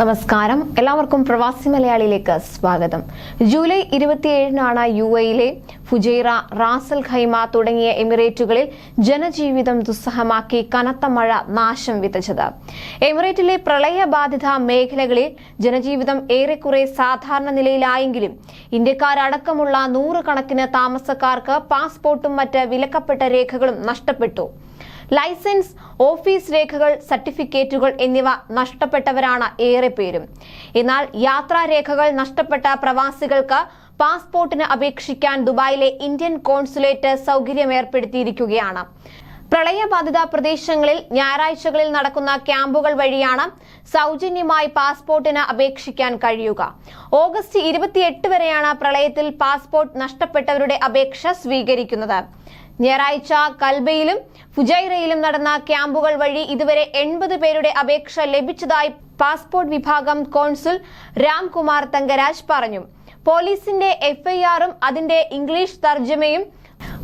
നമസ്കാരം. എല്ലാവർക്കും പ്രവാസി മലയാളിയിലേക്ക് സ്വാഗതം. ജൂലൈ ഇരുപത്തിയേഴിനാണ് യു എയിലെ ഫുജൈറ റാസൽ ഖൈമ തുടങ്ങിയ എമിറേറ്റുകളിൽ ജനജീവിതം ദുസ്സഹമാക്കി കനത്ത മഴ നാശം വിതച്ചത്. എമിറേറ്റിലെ പ്രളയബാധിത മേഖലകളിൽ ജനജീവിതം ഏറെക്കുറെ സാധാരണ നിലയിലായെങ്കിലും ഇന്ത്യക്കാരടക്കമുള്ള നൂറുകണക്കിന് താമസക്കാർക്ക് പാസ്പോർട്ടും മറ്റ് വിലക്കപ്പെട്ട രേഖകളും നഷ്ടപ്പെട്ടു. ലൈസൻസ് ഓഫീസ് രേഖകൾ സർട്ടിഫിക്കറ്റുകൾ എന്നിവ നഷ്ടപ്പെട്ടവരാണ് ഏറെ പേരും. എന്നാൽ യാത്രാരേഖകൾ നഷ്ടപ്പെട്ട പ്രവാസികൾക്ക് പാസ്പോർട്ടിന് അപേക്ഷിക്കാൻ ദുബായിലെ ഇന്ത്യൻ കോൺസുലേറ്റ് സൗകര്യം ഏർപ്പെടുത്തിയിരിക്കുകയാണ്. പ്രളയബാധിത പ്രദേശങ്ങളിൽ ഞായറാഴ്ചകളിൽ നടക്കുന്ന ക്യാമ്പുകൾ വഴിയാണ് സൗജന്യമായി പാസ്പോർട്ടിന് അപേക്ഷിക്കാൻ കഴിയുക. ഓഗസ്റ്റ് ഇരുപത്തിയെട്ട് വരെയാണ് പ്രളയത്തിൽ പാസ്പോർട്ട് നഷ്ടപ്പെട്ടവരുടെ അപേക്ഷ സ്വീകരിക്കുന്നത്. ഞായറാഴ്ച കൽബയിലും ഫുജൈറയിലും നടന്ന ക്യാമ്പുകൾ വഴി ഇതുവരെ എൺപത് പേരുടെ അപേക്ഷ ലഭിച്ചതായി പാസ്പോർട്ട് വിഭാഗം കോൺസുൽ രാംകുമാർ തങ്കരാജ് പറഞ്ഞു. പോലീസിന്റെ എഫ്ഐആറും അതിന്റെ ഇംഗ്ലീഷ് തർജമയും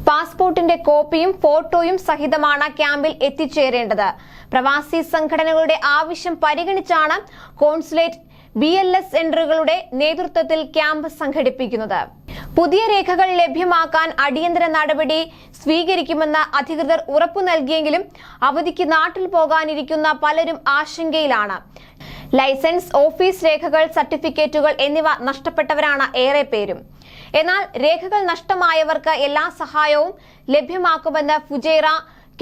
പാസ്പോർട്ടിന്റെ കോപ്പിയും ഫോട്ടോയും സഹിതമാണ് ക്യാമ്പിൽ എത്തിച്ചേരേണ്ടത്. പ്രവാസി സംഘടനകളുടെ ആവശ്യം പരിഗണിച്ചാണ് കോൺസുലേറ്റ് ബി എൽ എസ് സെന്ററുകളുടെ നേതൃത്വത്തിൽ ക്യാമ്പ് സംഘടിപ്പിക്കുന്നത്. പുതിയ രേഖകൾ ലഭ്യമാക്കാൻ അടിയന്തര നടപടി സ്വീകരിക്കുമെന്ന് അധികൃതർ ഉറപ്പു നൽകിയെങ്കിലും അവധിക്ക് നാട്ടിൽ പോകാനിരിക്കുന്ന പലരും ആശങ്കയിലാണ്. ലൈസൻസ് ഓഫീസ് രേഖകൾ സർട്ടിഫിക്കറ്റുകൾ എന്നിവ നഷ്ടപ്പെട്ടവരാണ് ഏറെ പേരും. എന്നാൽ രേഖകൾ നഷ്ടമായവർക്ക് എല്ലാ സഹായവും ലഭ്യമാക്കുമെന്ന് Fujairah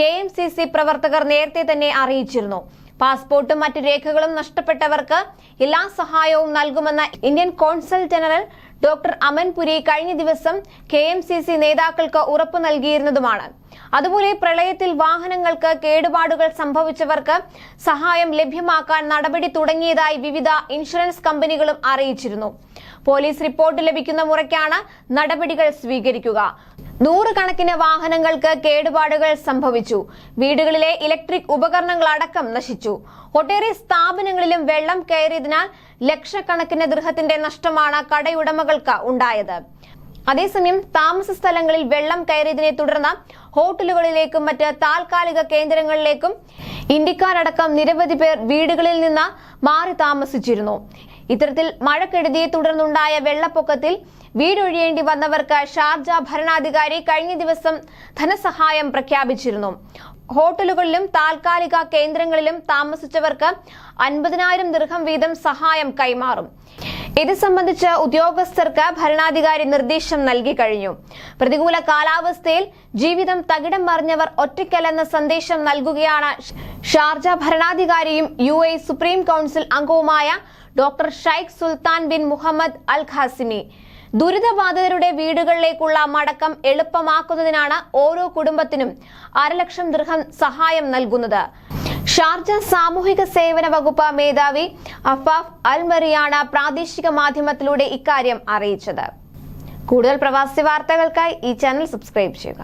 K M C C പ്രവർത്തകർ നേരത്തെ തന്നെ അറിയിച്ചിരുന്നു. പാസ്പോർട്ടും മറ്റ് രേഖകളും നഷ്ടപ്പെട്ടവർക്ക് എല്ലാ സഹായവും നൽകുമെന്ന് Indian consul general doctor Amanpuri കഴിഞ്ഞ ദിവസം കെ എം സി സി നേതാക്കൾക്ക് ഉറപ്പു നൽകിയിരുന്നതുമാണ്. അതുപോലെ പ്രളയത്തിൽ വാഹനങ്ങൾക്ക് കേടുപാടുകൾ സംഭവിച്ചവർക്ക് സഹായം ലഭ്യമാക്കാൻ നടപടി തുടങ്ങിയതായി വിവിധ ഇൻഷുറൻസ് കമ്പനികളും അറിയിച്ചിരുന്നു. പോലീസ് റിപ്പോർട്ട് ലഭിക്കുന്ന മുറയ്ക്കാണ് നടപടികൾ സ്വീകരിക്കുക. നൂറുകണക്കിന് വാഹനങ്ങൾക്ക് കേടുപാടുകൾ സംഭവിച്ചു. വീടുകളിലെ ഇലക്ട്രിക് ഉപകരണങ്ങൾ അടക്കം നശിച്ചു. ഒട്ടേറെ സ്ഥാപനങ്ങളിലും വെള്ളം കയറിയതിനാൽ ലക്ഷക്കണക്കിന് ഗൃഹത്തിന്റെ നഷ്ടമാണ് കടയുടമകൾക്ക് ഉണ്ടായത്. അതേസമയം താമസ സ്ഥലങ്ങളിൽ വെള്ളം കയറിയതിനെ തുടർന്ന് ഹോട്ടലുകളിലേക്കും മറ്റ് താൽക്കാലിക കേന്ദ്രങ്ങളിലേക്കും ഇന്ത്യക്കാരടക്കം നിരവധി പേർ വീടുകളിൽ നിന്ന് മാറി താമസിച്ചിരുന്നു. ഇത്തരത്തിൽ മഴക്കെടുതിയെ തുടർന്നുണ്ടായ വെള്ളപ്പൊക്കത്തിൽ വീടൊഴിയേണ്ടി വന്നവർക്ക് ഷാർജ ഭരണാധികാരി കഴിഞ്ഞ ദിവസം ധനസഹായം പ്രഖ്യാപിച്ചിരുന്നു. ഹോട്ടലുകളിലും താൽക്കാലിക കേന്ദ്രങ്ങളിലും താമസിച്ചവർക്ക് അൻപതിനായിരം ദീർഘം വീതം സഹായം കൈമാറും. ഇത് സംബന്ധിച്ച് ഉദ്യോഗസ്ഥർക്ക് ഭരണാധികാരി നിർദ്ദേശം നൽകി കഴിഞ്ഞു. പ്രതികൂല കാലാവസ്ഥയിൽ ജീവിതം തകിടം മറിഞ്ഞവർ ഒറ്റയ്ക്കല്ലെന്ന സന്ദേശം നൽകുകയാണ് ഷാർജ ഭരണാധികാരിയും യു സുപ്രീം കൗൺസിൽ അംഗവുമായ doctor Sheikh Sultan bin Muhammad Al Qasimi ദുരിതബാധിതരുടെ വീടുകളിലേക്കുള്ള മടക്കം എളുപ്പമാക്കുന്നതിനാണ് ഓരോ കുടുംബത്തിനും അരലക്ഷം ദൃഹം സഹായം നൽകുന്നത്. ഷാർജ സാമൂഹിക സേവന വകുപ്പ് മേധാവി അഫാഫ് അൽമറിയാണ് പ്രാദേശിക മാധ്യമത്തിലൂടെ ഇക്കാര്യം അറിയിച്ചത്. കൂടുതൽ പ്രവാസി വാർത്തകൾക്കായി ഈ ചാനൽ സബ്സ്ക്രൈബ് ചെയ്യുക.